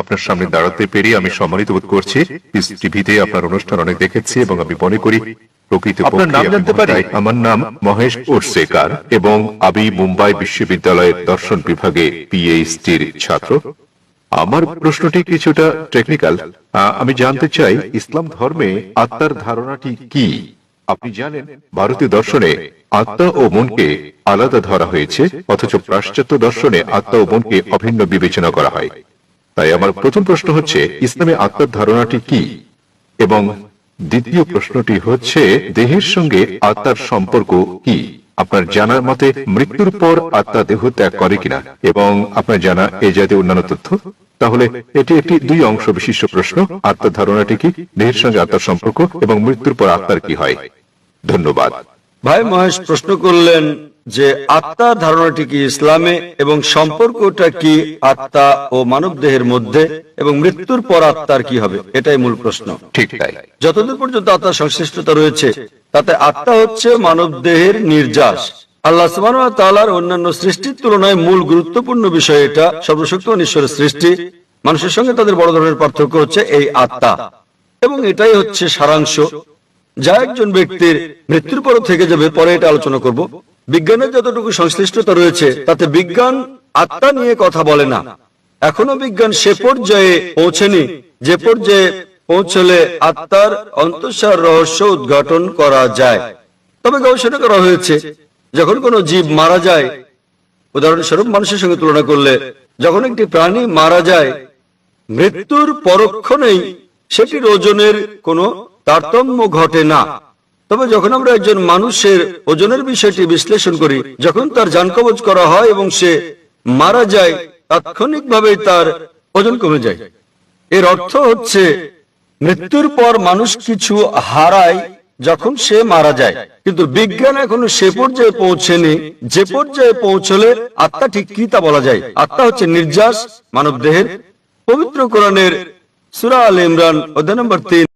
আপনার সামনে দাঁড়াতে পেরে আমি সম্মানিত বোধ করছি। টিভিতে আপনার অনুষ্ঠান অনেক দেখেছি এবং আমি মনে করি প্রকৃত আপনার নাম জানতে পারি? আমার নাম মহেশ ওরসেকার এবং আমি মুম্বাই বিশ্ববিদ্যালয়ের দর্শন বিভাগে পিএইচডির ছাত্র। আমার প্রশ্নটি কিছুটা টেকনিক্যাল আমি জানতে চাই ইসলাম ধর্মে আত্মার ধারণাটি কি? আপনি জানেন ভারতীয় দর্শনে আত্মা ও মনকে আলাদা ধরা হয়েছে অথচ পাশ্চাত্য দর্শনে আত্মা ও মনকে অভিন্ন বিবেচনা করা হয়। তাই আমার প্রথম প্রশ্ন হচ্ছে, ইসলামে আত্মার ধারণাটি কি? এবং দ্বিতীয় প্রশ্নটি হচ্ছে, দেহের সঙ্গে আত্মার সম্পর্ক কি? আপনার জানার মতে মৃত্যুর পর আত্মা দেহ ত্যাগ করে কিনা? এবং আপনার জানা এই জাতীয় অন্যান্য তথ্য? তাহলে এটি একটি দুই অংশ বিশিষ্ট প্রশ্ন। আত্মার ধারণাটি কি? দেহের সঙ্গে আত্মার সম্পর্ক এবং মৃত্যুর পর আত্মার কি হয়? ধন্যবাদ। ভাই মহেশ প্রশ্ন করলেন যে আত্মার ধারণাটি কি ইসলামে এবং সম্পর্কটা কি আত্মা ও মানব দেহের মধ্যে এবং মৃত্যুর পর আত্মার কি হবে? এটাই মূল প্রশ্ন। ঠিক তাই। যতদূর পর্যন্ত আত্মার সংশ্লিষ্টতা রয়েছে তাতে আত্মা হচ্ছে মানব দেহের নির্যাস। আল্লাহ সুবহানাহু অন্যান্য সৃষ্টির তুলনায় মূল গুরুত্বপূর্ণ বিষয় এটা সর্বশক্তিমান ঈশ্বরের সৃষ্টি। মানুষের সঙ্গে তাদের বড় ধরনের পার্থক্য হচ্ছে এই আত্মা। এবং এটাই হচ্ছে সারাংশ। যা একজন ব্যক্তির মৃত্যুর পর থেকে যাবে পরে এটা আলোচনা করব। বিজ্ঞানের যতটুকু সংশ্লিষ্টতা রয়েছে, তাতে বিজ্ঞান আত্মা নিয়ে কথা বলে না। এখনও বিজ্ঞান সে পর্যায়ে পৌঁছেনি, যে পর্যায়ে পৌঁছলে আত্মার অন্তঃসার রহস্য উদ্ঘাটন করা যায়। তবে গবেষণা করা হয়েছে, যখন কোনো জীব মারা যায়, উদাহরণস্বরূপ মানুষের সঙ্গে তুলনা করলে, যখন একটি প্রাণী মারা যায়, মৃত্যুর পরক্ষণেই সেটির ওজনের কোনো তারতম্য ঘটে না। তবে যখন আমরা একজন মানুষের ওজনের বিষয়টি বিশ্লেষণ করি, যখন তার যান কবজ করা হয় এবং সে মারা যায় তাৎক্ষণিকভাবে তার ওজন কমে যায়। এর অর্থ হচ্ছে, মৃত্যুর পর মানুষ কিছু হারায় যখন সে মারা যায়। কিন্তু বিজ্ঞান এখনও সে পর্যায়ে পৌঁছেনি। যে পর্যায়ে পৌঁছলে আত্মা ঠিক কি তা বলা যায়? আত্মা হচ্ছে নির্যাস মানব দেহের পবিত্র কোরআনের সুরা আল ইমরান অধ্যায় নম্বর তিন।